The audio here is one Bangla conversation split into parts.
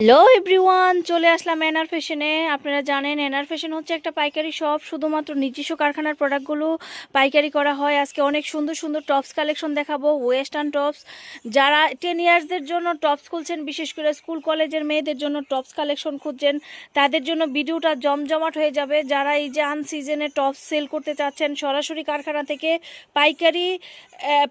হ্যালো এভরিওয়ান চলে আসলাম এনআর ফ্যাশনে আপনারা জানেন এনআর ফ্যাশন হচ্ছে একটা পাইকারি শপ শুধুমাত্র নিজস্ব কারখানার প্রোডাক্টগুলো পাইকারি করা হয়। আজকে অনেক সুন্দর সুন্দর টপস কালেকশন দেখাবো ওয়েস্টার্ন টপস যারা টেন ইয়ার্সদের জন্য টপস খুলছেন, বিশেষ করে স্কুল কলেজের মেয়েদের জন্য টপস কালেকশন খুঁজছেন, তাদের জন্য ভিডিওটা জমজমাট হয়ে যাবে। যারা এই যে আন সিজনে টপস সেল করতে চাচ্ছেন, সরাসরি কারখানা থেকে পাইকারি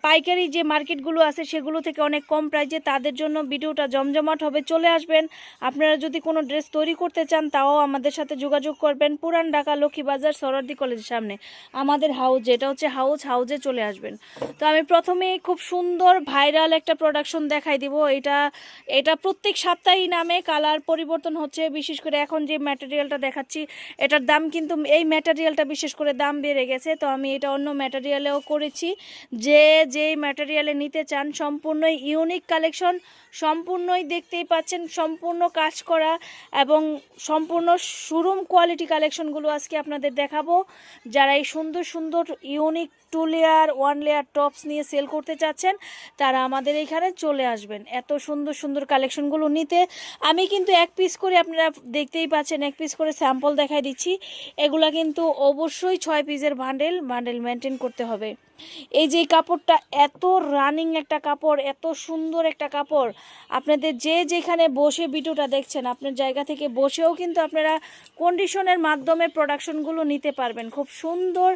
পাইকারি যে মার্কেটগুলো আছে, সেগুলো থেকে অনেক কম প্রাইজে তাদের জন্য ভিডিওটা জমজমাট হবে। চলে আসবেন আপনারা যদি কোনো ড্রেস তৈরি করতে চান, তাও আমাদের সাথে যোগাযোগ করবেন পুরান ঢাকা লক্ষ্মীবাজার সরদি কলেজের সামনে। আমাদের হাউজ যেটা হচ্ছে হাউজ হাউজে চলে আসবেন। তো আমি প্রথমেই খুব সুন্দর ভাইরাল একটা প্রোডাকশন দেখাই দিব। এটা এটা প্রত্যেক সপ্তাহেই নামে কালার পরিবর্তন হচ্ছে। বিশেষ করে এখন যে ম্যাটেরিয়ালটা দেখাচ্ছি, এটার দাম কিন্তু, এই ম্যাটেরিয়ালটা বিশেষ করে দাম বেড়ে গেছে। তো আমি এটা অন্য ম্যাটেরিয়ালেও করেছি। যে, যেই ম্যাটেরিয়ালে নিতে চান, সম্পূর্ণই ইউনিক কালেকশন সম্পূর্ণই দেখতেই পাচ্ছেন, সম্পূর্ণ কাজ করা এবং সম্পূর্ণ শোরুম কোয়ালিটি কালেকশনগুলো আজকে আপনাদের দেখাবো। যারা এই সুন্দর সুন্দর unique two layer one layer tops নিয়ে সেল করতে চাচ্ছেন, তারা আমাদের এখানে চলে আসবেন। এত সুন্দর সুন্দর কালেকশনগুলো নিতে। আমি কিন্তু এক পিস করে আপনারা দেখতেই পাচ্ছেন, এক পিস করে স্যাম্পল দেখাই দিচ্ছি। এগুলা কিন্তু অবশ্যই ছয় পিসের বান্ডেল বান্ডেল মেনটেন করতে হবে। এই যে কাপড়টা, এত রানিং একটা কাপড়, এত সুন্দর একটা কাপড়। আপনাদের যে যেখানে বসে ভিডিওটা দেখছেন, আপনার জায়গা থেকে বসেও কিন্তু আপনারা কন্ডিশনের মাধ্যমে প্রোডাকশনগুলো নিতে পারবেন। খুব সুন্দর,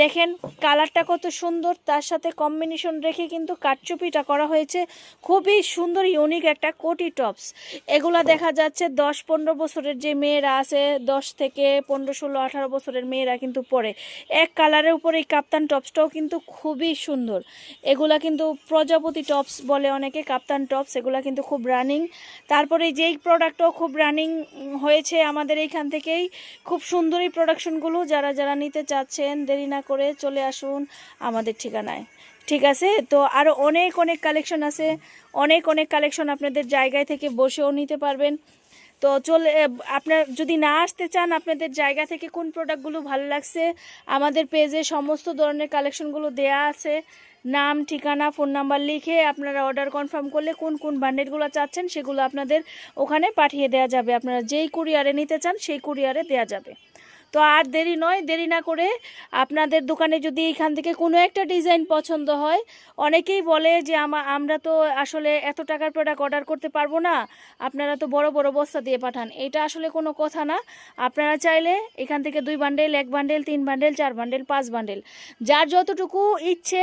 দেখেন কালারটা কত সুন্দর, তার সাথে কম্বিনেশন রেখে কিন্তু কাটচুপিটা করা হয়েছে। খুবই সুন্দর ইউনিক একটা কোটি টপস। এগুলা দেখা যাচ্ছে দশ পনেরো বছরের যে মেয়েরা আছে, দশ থেকে পনেরো, ষোলো, আঠারো বছরের মেয়েরা কিন্তু পরে। এক কালারের উপরে এই কাপ্তান টপসটাও কিন্তু খুবই সুন্দর। এগুলা কিন্তু প্রজাপতি টপস বলে অনেকে, কাপ্তান টপস, এগুলা কিন্তু খুব রানিং তারপরে যেই প্রোডাক্টও খুব রানিং হয়েছে আমাদের এইখান থেকেই, খুব সুন্দর এই প্রোডাকশনগুলো যারা যারা নিতে চাচ্ছেন, দেরি না করে চলে আসুন আমাদের ঠিকানায়। ঠিক আছে? তো আরও অনেক অনেক কালেকশন আছে। অনেক অনেক কালেকশন আপনাদের জায়গায় থেকে বসেও নিতে পারবেন। তো চলে আপনার যদি না আসতে চান আপনাদের জায়গা থেকে কোন প্রোডাক্টগুলো ভালো লাগছে, আমাদের পেজে সমস্ত ধরনের কালেকশনগুলো দেয়া আছে। নাম, ঠিকানা ফোন নাম্বার লিখে আপনারা অর্ডার কনফার্ম করলে কোন কোন বান্ডেলগুলো চাচ্ছেন সেগুলো আপনাদের ওখানে পাঠিয়ে দেওয়া যাবে। আপনারা যেই কুরিয়ারে নিতে চান সেই কুরিয়ারে দেওয়া যাবে। তো আর দেরি নয়, দেরি না করে আপনাদের দোকানে যদি এখান থেকে কোনো একটা ডিজাইন পছন্দ হয়, অনেকেই বলে যে আমা, আমরা তো আসলে এত টাকার প্রোডাক্ট অর্ডার করতে পারব না, আপনারা তো বড় বড় বস্তা দিয়ে পাঠান। এটা আসলে কোনো কথা না। আপনারা চাইলে এখান থেকে দুই বান্ডেল এক বান্ডেল তিন বান্ডেল চার বান্ডেল পাঁচ বান্ডেল যার যতটুকু ইচ্ছে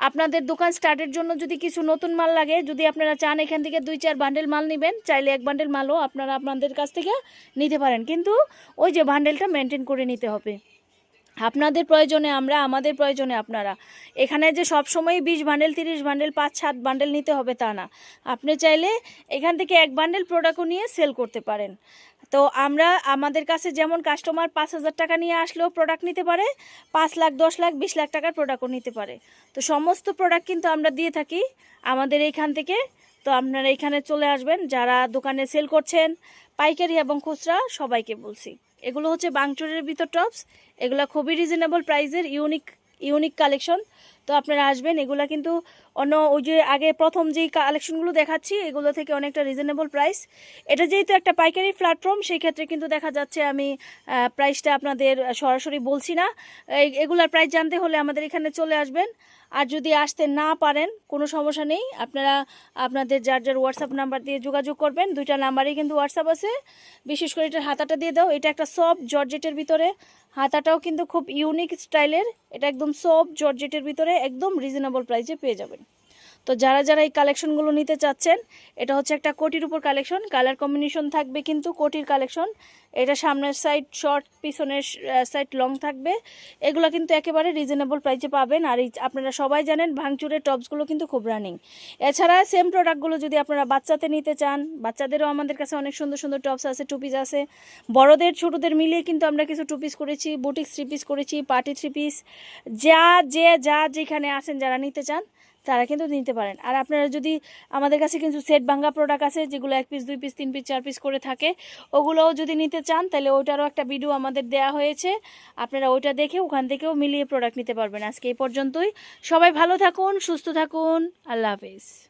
আপনাদের দোকান স্টার্টের জন্য যদি কিছু নতুন মাল লাগে, যদি আপনারা চান এখান থেকে দুই চার বান্ডেল মাল নেবেন, চাইলে এক বান্ডেল মালও আপনারা আপনাদের কাছ থেকে নিতে পারেন। কিন্তু ওই যে বান্ডেলটা মেনটেন করে নিতে হবে। আপনাদের প্রয়োজনে আমরা, আমাদের প্রয়োজনে আপনারা। এখানে যে সব সময় বিশ বান্ডেল তিরিশ বান্ডেল পাঁচ সাত বান্ডেল নিতে হবে তা না। আপনি চাইলে এখান থেকে এক বান্ডেল প্রোডাক্টও নিয়ে সেল করতে পারেন। তো আমরা আমাদের কাছে যেমন কাস্টমার পাঁচ হাজার টাকা নিয়ে আসলেও প্রোডাক্ট নিতে পারে, পাঁচ লাখ, দশ লাখ, বিশ লাখ টাকার প্রোডাক্টও নিতে পারে। তো সমস্ত প্রোডাক্ট কিন্তু আমরা দিয়ে থাকি আমাদের এইখান থেকে। তো আপনারা এখানে চলে আসবেন, যারা দোকানে সেল করছেন, পাইকারি এবং খুচরা, সবাইকে বলছি। এগুলো হচ্ছে বাংচুরের ভিতর টপস এগুলো খুবই রিজনেবল প্রাইসের ইউনিক ইউনিক কালেকশন তো আপনারা আসবেন, এগুলা কিন্তু অন্য ওই যে আগে প্রথম যেই কালেকশনগুলো দেখাচ্ছি, এগুলো থেকে অনেকটা রিজনেবল প্রাইস এটা যেহেতু একটা পাইকারি প্ল্যাটফর্ম সেই ক্ষেত্রে কিন্তু দেখা যাচ্ছে আমি প্রাইসটা আপনাদের সরাসরি বলছি না। এগুলার প্রাইস জানতে হলে আমাদের এখানে চলে আসবেন। আর যদি আসতে না পারেন, কোনো সমস্যা নেই। আপনারা, আপনাদের যার যার হোয়াটসঅ্যাপ নাম্বার দিয়ে যোগাযোগ করবেন, দুইটা নাম্বারেই কিন্তু হোয়াটসঅ্যাপ আছে। বিশেষ করে এটার হাতাটা দিয়ে দাও, এটা একটা সফট জর্জেটের ভিতরে। হাতাটাও কিন্তু খুব ইউনিক স্টাইলের এটা একদম সফট জর্জেটের ভিতরে। একদম রিজনেবল প্রাইসে পেয়ে যাবেন। তো যারা যারা এই কালেকশনগুলো নিতে চাচ্ছেন, এটা হচ্ছে একটা কোটির উপর কালেকশন কালার কম্বিনেশন থাকবে কিন্তু কোটির কালেকশন এটা সামনের সাইড শর্ট পিছনের সাইড লং থাকবে। এগুলো কিন্তু একেবারে রিজনেবল প্রাইসে পাবেন। আর আপনারা সবাই জানেন, ভাঙচুরের টপসগুলো কিন্তু খুব রানিং এছাড়া সেম প্রোডাক্টগুলো যদি আপনারা বাচ্চাতে নিতে চান, বাচ্চাদেরও আমাদের কাছে অনেক সুন্দর সুন্দর টপস আছে টুপিস আছে। বড়দের, ছোটদের মিলিয়ে কিন্তু আমরা কিছু টুপিস করেছি বুটিক থ্রি পিস করেছি পার্টি থ্রি পিস যা, যে, যা যেখানে আছেন যারা নিতে চান তারা কিন্তু নিতে পারেন। আর আপনারা যদি আমাদের কাছে কিন্তু সেট বাঙ্গা প্রোডাক্ট আছে, যেগুলো এক পিস দুই পিস তিন পিস চার পিস করে থাকে, ওগুলোও যদি নিতে চান, তাহলে ওইটারও একটা ভিডিও আমাদের দেয়া হয়েছে। আপনারা ওইটা দেখে ওখান থেকেও মিলিয়ে প্রোডাক্ট নিতে পারবেন। আজকে এই পর্যন্তই। সবাই ভালো থাকুন, সুস্থ থাকুন। আল্লাহ হাফিজ।